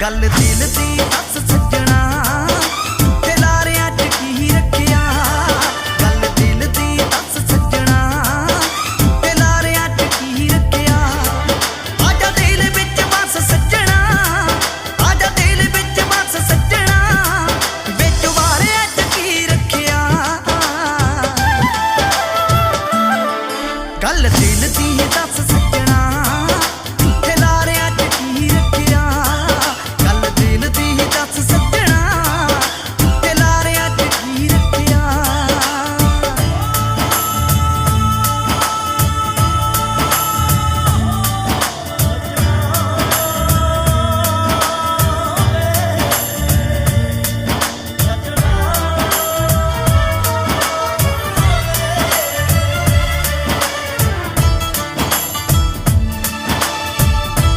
ਗੱਲ ਦਿਲ ਦੀ ਦੱਸ ਸੱਜਣਾ। ਖਿਲਾਰਿਆਂ ਕੀ ਰੱਖਿਆ? ਗੱਲ ਦਿਲ ਦੀ ਦੱਸ ਸੱਜਣਾ। ਖਿਲਾਰਿਆਂ ਕੀ ਰੱਖਿਆ? ਆਜਾ ਦਿਲ ਵਿੱਚ ਬਸ ਸੱਜਣਾ। ਆਜਾ ਦਿਲ ਵਿੱਚ ਬਸ ਸੱਜਣਾ। ਵਿੱਚ ਵਾਰਿਆਂ ਚ ਕੀ ਰੱਖਿਆ? ਗੱਲ ਦਿਲ ਦੀ ਦੱਸ